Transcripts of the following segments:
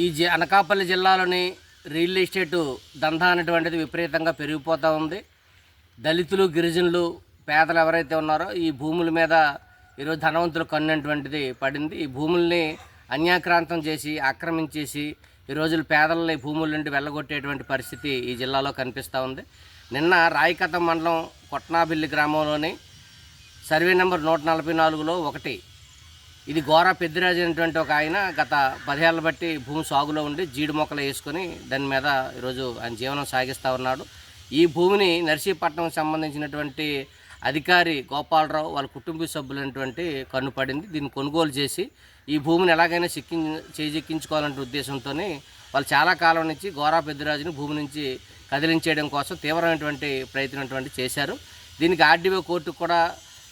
ఈ జి అనకాపల్లి జిల్లాలోని real estate దందా అనేటువంటిది విపరీతంగా పెరిగిపోతూ ఉంది. దళితులు గిరిజనులు పేదలు ఎవరైతే ఉన్నారో ఈ భూముల మీద ఈరోజు ధనవంతులు కన్నటువంటిది పడింది. ఈ భూముల్ని అన్యాక్రాంతం చేసి ఆక్రమించేసి ఈ రోజులు పేదలని భూముల నుండి వెళ్ళగొట్టేటువంటి పరిస్థితి ఈ జిల్లాలో కనిపిస్తూ ఉంది. నిన్న రాయకతం మండలం కొట్నాబిల్లి గ్రామంలోని సర్వే నెంబర్ నూట నలభై నాలుగులో ఒకటి ఇది గోరా పెద్దిరాజు అనేటువంటి ఒక ఆయన గత పదేళ్ళ బట్టి భూమి సాగులో ఉండి జీడి మొక్కలు వేసుకొని దాని మీద ఈరోజు ఆయన జీవనం సాగిస్తూ ఉన్నాడు. ఈ భూమిని నర్సీపట్నంకి సంబంధించినటువంటి అధికారి గోపాలరావు వాళ్ళ కుటుంబ సభ్యులైనటువంటి కన్ను పడింది. దీన్ని కొనుగోలు చేసి ఈ భూమిని ఎలాగైనా సిక్కి చేజిక్కించుకోవాలనే ఉద్దేశంతో వాళ్ళు చాలా కాలం నుంచి గోరా పెద్దిరాజుని భూమి నుంచి కదిలించేయడం కోసం తీవ్రమైనటువంటి ప్రయత్నం చేశారు. దీనికి ఆర్డీఓ కోర్టుకు కూడా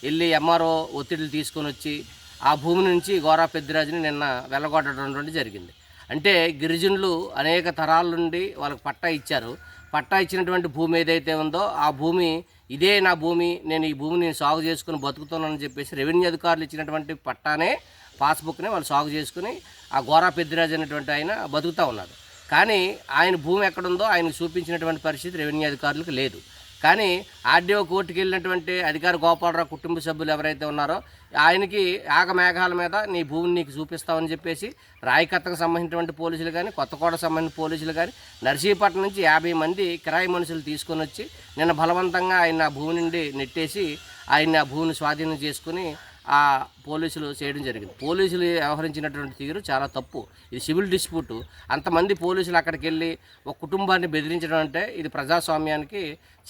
వెళ్ళి ఎంఆర్ఓ ఒత్తిడిలు తీసుకొని వచ్చి ఆ భూమి నుంచి గోరా పెద్దిరాజుని నిన్న వెళ్ళగొట్టడం జరిగింది. అంటే గిరిజనులు అనేక తరాల నుండి వాళ్ళకి పట్టా ఇచ్చారు. పట్టా ఇచ్చినటువంటి భూమి ఏదైతే ఉందో ఆ భూమి ఇదే నా భూమి నేను ఈ భూమిని సాగు చేసుకుని బతుకుతున్నానని చెప్పేసి రెవెన్యూ అధికారులు ఇచ్చినటువంటి పట్టానే పాస్బుక్ని వాళ్ళు సాగు చేసుకుని ఆ గోరా పెద్దిరాజు అనేటువంటి ఆయన బతుకుతూ ఉన్నారు కానీ ఆయన భూమి ఎక్కడుందో ఆయనకు చూపించినటువంటి పరిస్థితి రెవెన్యూ అధికారులకు లేదు. కానీ ఆర్డీఓ కోర్టుకు వెళ్ళినటువంటి అధికారి గోపాలరావు కుటుంబ సభ్యులు ఎవరైతే ఉన్నారో ఆయనకి ఆగమేఘాల మీద నీ భూమిని నీకు చూపిస్తామని చెప్పేసి రాయకత్తకు సంబంధించినటువంటి పోలీసులు కానీ కొత్తకోట సంబంధించిన పోలీసులు కానీ నర్సీపట్నం నుంచి యాభై మంది కిరాయి మనుషులు తీసుకొని వచ్చి నిన్న బలవంతంగా ఆయన ఆ భూమి నుండి నెట్టేసి ఆయన ఆ భూమిని స్వాధీనం చేసుకుని ఆ పోలీసులు చేయడం జరిగింది. పోలీసులు వ్యవహరించినటువంటి తీరు చాలా తప్పు. ఇది సివిల్ డిస్ప్యూట్. అంతమంది పోలీసులు అక్కడికి వెళ్ళి ఒక కుటుంబాన్ని బెదిరించడం అంటే ఇది ప్రజాస్వామ్యానికి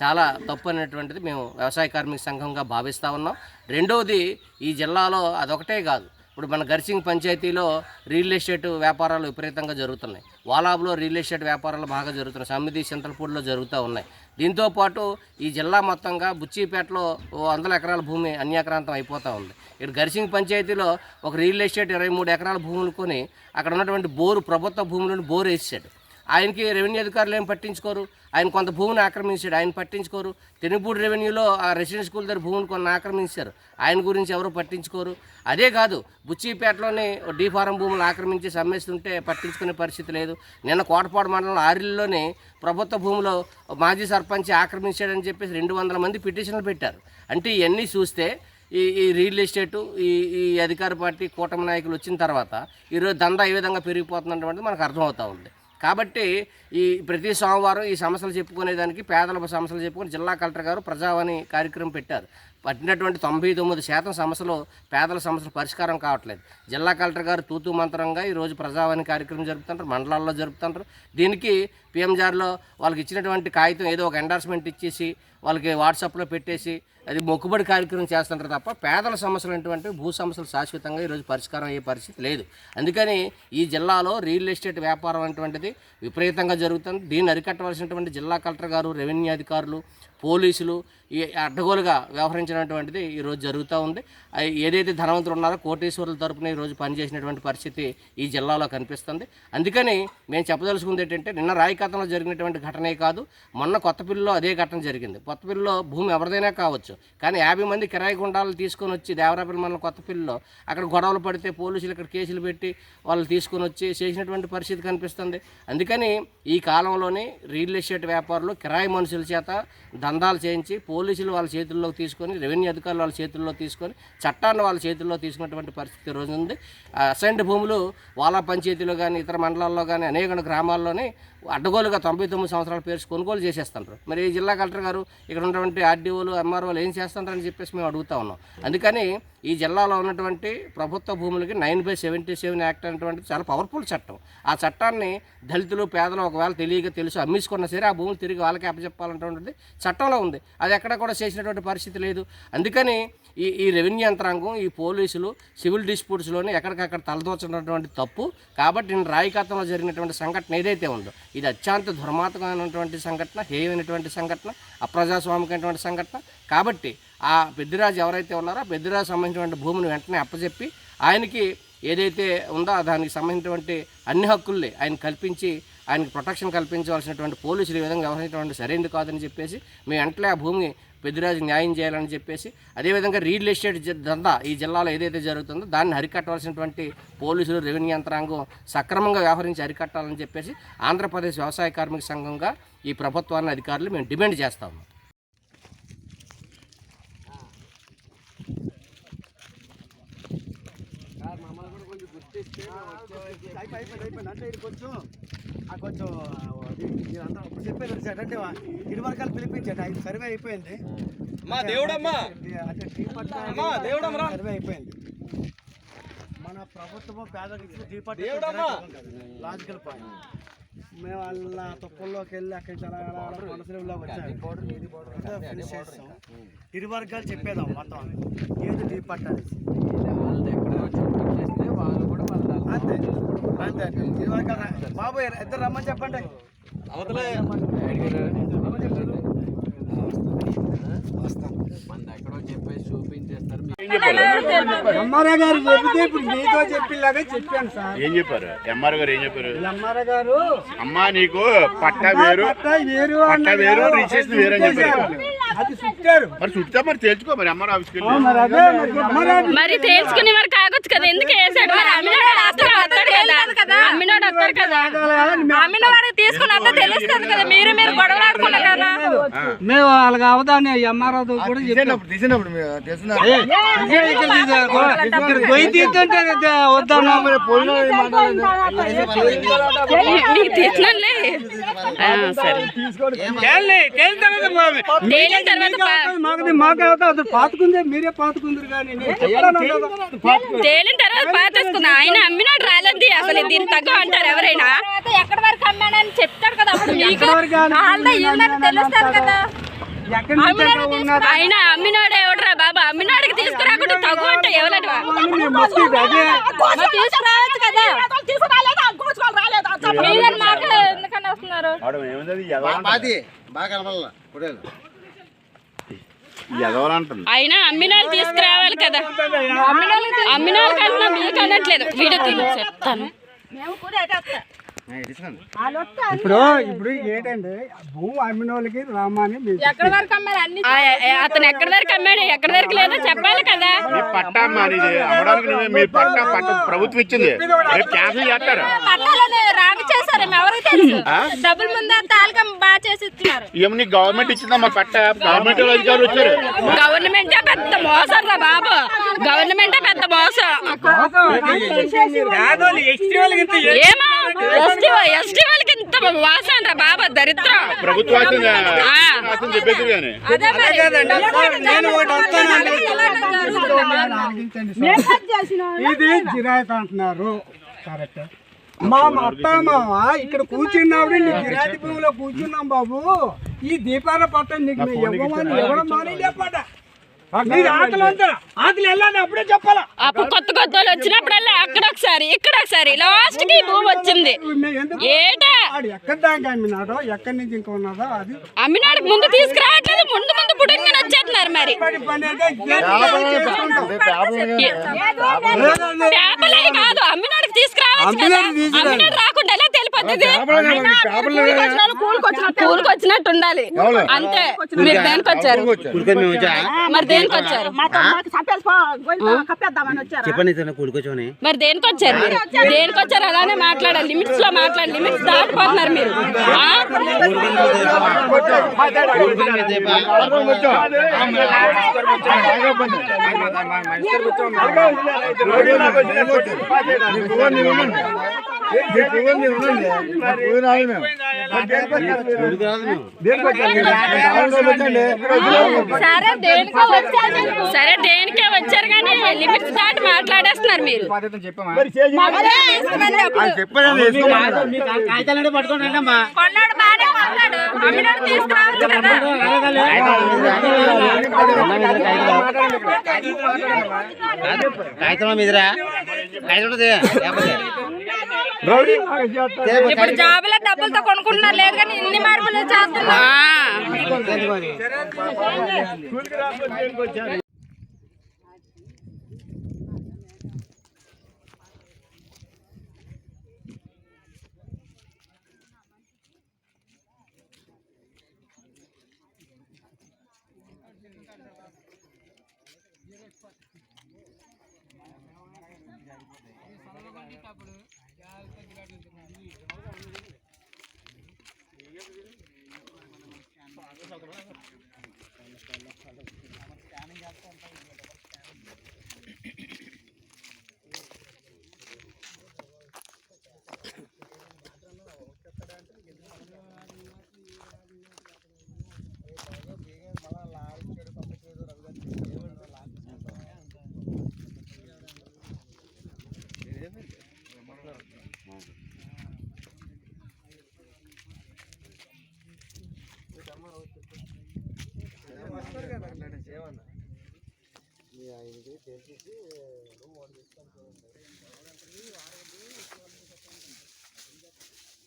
చాలా తప్పు అనేటువంటిది మేము వ్యవసాయ కార్మిక సంఘంగా భావిస్తూ ఉన్నాం. రెండవది ఈ జిల్లాలో అదొకటే కాదు. ఇప్పుడు మన గర్సింగ్ పంచాయతీలో రియల్ ఎస్టేట్ వ్యాపారాలు విపరీతంగా జరుగుతున్నాయి. వాలాబ్లో రియల్ ఎస్టేట్ వ్యాపారాలు బాగా జరుగుతున్నాయి. సమిది చింతలపూడిలో జరుగుతూ ఉన్నాయి. దీంతోపాటు ఈ జిల్లా మొత్తంగా బుచ్చిపేటలో ఓ వందల ఎకరాల భూమి అన్యాక్రాంతం అయిపోతూ ఉంది. ఇక్కడ గర్సింగ్ పంచాయతీలో ఒక రియల్ ఎస్టేట్ ఇరవై మూడు ఎకరాల భూములు కొని అక్కడ ఉన్నటువంటి బోరు ప్రభుత్వ భూములను బోరు వేసాడు ఆయనకి రెవెన్యూ అధికారులు ఏం పట్టించుకోరు? ఆయన కొంత భూమిని ఆక్రమించాడు ఆయన పట్టించుకోరు. తెనుపూడి రెవెన్యూలో ఆ రెసిడెన్స్ స్కూల్ దగ్గర భూమిని కొన్ని ఆక్రమించారు. ఆయన గురించి ఎవరు పట్టించుకోరు? అదే కాదు బుచ్చిపేటలోని డీఫారం భూములు ఆక్రమించి సమ్మేస్తుంటే పట్టించుకునే పరిస్థితి లేదు. నిన్న కోటపాడు మండలం ఆరిల్లోని ప్రభుత్వ భూమిలో మాజీ సర్పంచ్ ఆక్రమించాడని చెప్పేసి రెండు వందల మంది పిటిషన్లు పెట్టారు. అంటే ఇవన్నీ చూస్తే ఈ ఈ రియల్ ఎస్టేటు ఈ ఈ అధికార పార్టీ కూటమి నాయకులు వచ్చిన తర్వాత ఈరోజు దందా ఏ విధంగా పెరిగిపోతుందంటే మనకు అర్థమవుతూ ఉంది. కాబట్టి ఈ ప్రతి సోమవారం ఈ సమస్యలు చెప్పుకునేదానికి పేదల సమస్యలు చెప్పుకొని జిల్లా కలెక్టర్ గారు ప్రజావాణి కార్యక్రమం పెట్టారు. పట్టినటువంటి తొంభై తొమ్మిది శాతం సమస్యలు పేదల సమస్యలు పరిష్కారం కావట్లేదు. జిల్లా కలెక్టర్ గారు తూతూ మంత్రంగా ఈరోజు ప్రజావాణి కార్యక్రమం జరుపుతుంటారు మండలాల్లో జరుపుతుంటారు. దీనికి పిఎంజార్లో వాళ్ళకి ఇచ్చినటువంటి కాగితం ఏదో ఒక ఎండార్స్మెంట్ ఇచ్చేసి వాళ్ళకి వాట్సాప్లో పెట్టేసి అది మొక్కుబడి కార్యక్రమం చేస్తుంటారు తప్ప పేదల సమస్యలు అటువంటి భూ సమస్యలు శాశ్వతంగా ఈరోజు పరిష్కారం అయ్యే పరిస్థితి లేదు. అందుకని ఈ జిల్లాలో రియల్ ఎస్టేట్ వ్యాపారం అటువంటిది విపరీతంగా జరుగుతుంది. దీన్ని అరికట్టవలసినటువంటి జిల్లా కలెక్టర్ గారు రెవెన్యూ అధికారులు పోలీసులు ఈ అడ్డగోలుగా వ్యవహరించినటువంటిది ఈరోజు జరుగుతూ ఉంది. ఏదైతే ధనవంతులు ఉన్నారో కోటేశ్వరుల తరపున ఈరోజు పనిచేసినటువంటి పరిస్థితి ఈ జిల్లాలో కనిపిస్తుంది. అందుకని మేము చెప్పదలుచుకుంది ఏంటంటే నిన్న గతంలో జరిగినటువంటి ఘటనే కాదు. మొన్న కొత్తపల్లిలో అదే ఘటన జరిగింది. కొత్తపల్లిలో భూమి ఎవరిదైనా కావచ్చు. కానీ యాభై మంది కిరాయి గుండాలు తీసుకొని వచ్చి దేవరాపల్లి మండలం కొత్తపల్లిలో అక్కడ గొడవలు పడితే పోలీసులు ఇక్కడ కేసులు పెట్టి వాళ్ళు తీసుకొని వచ్చి చేసినటువంటి పరిస్థితి కనిపిస్తుంది. అందుకని ఈ కాలంలోని రియల్ ఎస్టేట్ వ్యాపారులు కిరాయి మనుషుల చేత దందాలు చేయించి పోలీసులు వాళ్ళ చేతుల్లో తీసుకొని రెవెన్యూ అధికారులు వాళ్ళ చేతుల్లో తీసుకొని చట్టాన్ని వాళ్ళ చేతుల్లో తీసుకున్నటువంటి పరిస్థితి రోజు ఉంది. అసైన్డ్ భూములు వాళ్ళ పంచాయతీలో కానీ ఇతర మండలాల్లో కానీ అనేక గ్రామాల్లోనే అడ్డగోలుగా తొంభై తొమ్మిది సంవత్సరాల పేర్చి కొనుగోలు చేసేస్తుంటారు మరి ఈ జిల్లా కలెక్టర్ గారు ఇక్కడ ఉన్నటువంటి ఆర్డీఓలు ఎంఆర్ఓలు ఏం చేస్తుంటారని చెప్పేసి మేము అడుగుతా ఉన్నాం. అందుకని ఈ జిల్లాలో ఉన్నటువంటి ప్రభుత్వ భూములకి nine by seventy seven act అనేటువంటిది చాలా పవర్ఫుల్ చట్టం. ఆ చట్టాన్ని దళితులు పేదలు ఒకవేళ తెలియక తెలుసు అమ్మేసుకున్నా సరే ఆ భూములు తిరిగి వాళ్ళకి అప్పచెప్పాలంటే చట్టంలో ఉంది. అది ఎక్కడ కూడా చేసినటువంటి పరిస్థితి లేదు. అందుకని ఈ ఈ రెవెన్యూ యంత్రాంగం ఈ పోలీసులు సివిల్ డిస్ప్యూట్స్లోనే ఎక్కడికక్కడ తలదోచినటువంటి తప్పు. కాబట్టి నేను రాయకత్తంలో జరిగినటువంటి సంఘటన ఏదైతే ఉందో ఇది అత్యంత దుర్మార్గమైనటువంటి సంఘటన హేయమైనటువంటి సంఘటన అప్రజాస్వామికమైనటువంటి సంఘటన. కాబట్టి ఆ పెద్దిరాజు ఎవరైతే ఉన్నారో ఆ పెద్దిరాజు సంబంధించినటువంటి భూమిని వెంటనే అప్పచెప్పి ఆయనకి ఏదైతే ఉందో దానికి సంబంధించినటువంటి అన్ని హక్కుల్ని ఆయన కల్పించి ఆయనకి ప్రొటెక్షన్ కల్పించవలసినటువంటి పోలీసులు ఈ విధంగా వ్యవహరించడం సరైనది కాదని చెప్పేసి మీ వెంటనే ఆ భూమిని పెద్దిరాజు న్యాయం చేయాలని చెప్పేసి అదేవిధంగా రియల్ ఎస్టేట్ దందా ఈ జిల్లాలో ఏదైతే జరుగుతుందో దాన్ని అరికట్టవలసినటువంటి పోలీసులు రెవెన్యూ యంత్రాంగం సక్రమంగా వ్యవహరించి అరికట్టాలని చెప్పేసి ఆంధ్రప్రదేశ్ వ్యవసాయ కార్మిక సంఘంగా ఈ ప్రభుత్వాన్ని అధికారులు మేము డిమాండ్ చేస్తాము అయిపోయింది అయిపోయింది అంటే ఇది కొంచెం ఆ కొంచెం ఇప్పుడు చెప్పేది సార్ అంటే ఇరు వర్గాలు పిలిపించండి ఐదు సర్వే అయిపోయింది అమ్మా దేవుడమ్మా దేవుడమ్మరా. సర్వే అయిపోయింది మన ప్రభుత్వం పేదలకు ఇచ్చిన టీ పట్ల దేవుడమ్మా. లాజికల్ పాయింట్ మేము వాళ్ళ తొక్కుల్లోకి వెళ్ళి అక్కడి మనసులోకి వచ్చాము ఫినిష్ చేస్తాం ఇరు వర్గాలు చెప్పేదాం మొత్తం. ఏది టీ పట్ట అనేసి అంతే. అంతే. రా- బాబు ఇద్దరు రమ్మని చెప్పండి. అవతలే. అమ్మారా గారు చెబితే ఇప్పుడు మీతో చెప్పిలాగా చెప్పాను సార్. ఏం చెప్పారు? ఎంఆర్ గారు ఏం చెప్పారు? గారు అమ్మా నీకు పట్ట వేరు. పట్ట వేరు పట్ట. వేరు, రిజిస్ట్రేషన్ వేరు అని చెప్పారు. మరి చుట్టా ఆఫీస్కి తేల్చుకుని మరి కాగొచ్చు కదా ఎందుకు వేసాడు మరి అమ్మినోడు కదా అమ్మినోడు వస్తారు కదా తీసుకుని వస్తే తెలుస్తుంది కదా మీరు మీరు ఆడుకున్నారు కదా మేము వాళ్ళకి అవదాన్ని ఎంఆర్ఓ కూడా పోయి తీస్తుంటే వద్దాను తీసినాలే సరే. మాకు మాకు మీరే పాతుకుందరు కానీ. తేలిన తర్వాత పాతేసుకుందా? ఆయన అమ్మినోడు రాలేదు అసలు దీని తగ్గ అంటారు ఎవరైనా? ఎక్కడి వరకు అమ్మాడని చెప్తాడు కదా మీకు? తెలుస్తుంది కదా. ఆయన అమ్మినాడు ఎవడరా బాబా? అమ్మినాడికి తీసుకురాకుండా తగ్గు అంటే అదే. తీసుకురావచ్చు కదా. మీరని మాట అయినా అమ్మినాలు తీసుకురావాలి కదా. అమ్మినాలు కన్నా మీకు అనట్లేదు. వీడియో చెప్తాను. ఇప్పుడు ఇప్పుడు ఏంటంటే భూమి అమ్మిన వాళ్ళకి రామాని ఎక్కడి వరకు అమ్మారు? అన్ని అతను ఎక్కడి వరకు అమ్మాడు? ఎక్కడి వరకు లేదో చెప్పాలి కదా. మీ పట్ట అమ్మడానికి మీ ప్రభుత్వం ఇచ్చింది. రేపు క్యాన్సిల్ చేస్తారు? పట్టాలని రాంగ్ చేశారు ఎవరికి తెలుసు? డబ్బులు ముందు తాలకం బాగా చేసి ఇస్తున్నారు. గవర్నమెంట్ ఇచ్చిందమ్మా పట్ట? గవర్నమెంట్ అధికారులు వచ్చారు. గవర్నమెంటే పెద్ద మోసం రా బాబు. గవర్నమెంటే పెద్ద మోసం. ఏమో ఎస్టీ ఎస్టీ వాళ్ళకి ఇంత వాసన రా బాబా దరిద్రం. ఇది జిరాయితీ అంటున్నారు. కరెక్ట్. మా అత్త మామ ఇక్కడ కూర్చున్నప్పుడు నీ జిరాయితీ భూమిలో కూర్చున్నాం బాబు. ఈ దీపాల పట్టం నీకు ఇవ్వమని మాని చెప్పట అప్పుడే చెప్పాలా? అప్పుడు కొత్త కొత్త వాళ్ళు వచ్చినప్పుడల్లా అక్కడ ఒకసారి ఇక్కడ ఒకసారి లాస్ట్కి భూమి వచ్చింది. ఏటా? ఎక్కడి అమ్మినాడో ఎక్కడి నుంచి ఇంకా ఉన్నదో అది అమ్మినాడు ముందు తీసుకురావట్లేదు ముందు ముందు పుట్టుకుని వచ్చేస్తున్నారు మరి. కాదు అమ్మినాడికి తీసుకురావచ్చు అమ్మినాడు రాకుండా ఎలా తెలిపోతుంది కూలికి వచ్చినట్టు ఉండాలి. అంతే. మీరు దేనికి వచ్చారు? మరి దేనికి వచ్చారు? చెప్పండి మరి దేనికి వచ్చారు? మీరు దేనికి వచ్చారు? అలానే మాట్లాడాలి. లిమిట్స్లో మాట్లాడాలి. లిమిట్స్ దాటిపోతున్నారు మీరు. ఆ? సరే దేనికో వచ్చారు. సరే దేనికే వచ్చారు కానీ లిమిట్స్ దాటి మాట్లాడేస్తున్నారు మీరు. అదే వేసుకోమని కాగితం లేకపోతే ఇప్పుడు జాబుల డబ్బులతో కొనుక్కుంటున్నారు లేదు కానీ ఇన్ని మార్పులు చేస్తున్నా సన్నగా అప్పుడు యాభై పరిస్థితి కాదన్న ఇక్కడే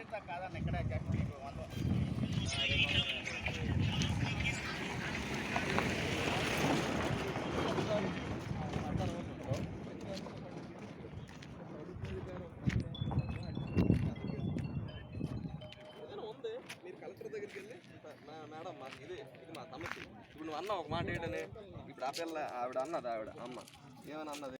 జస్ట్ మీకు వంద ఏదైనా ఉంది మీరు కలెక్టర్ దగ్గరికి వెళ్ళి మా మేడం మాకు ఇది ఇది మా సమస్య ఇప్పుడు నువ్వు అన్న ఒక మాట ఏంటని ఇప్పుడు ఆ పిల్ల ఆవిడ అన్నది ఆవిడ అమ్మ ఏమని అన్నది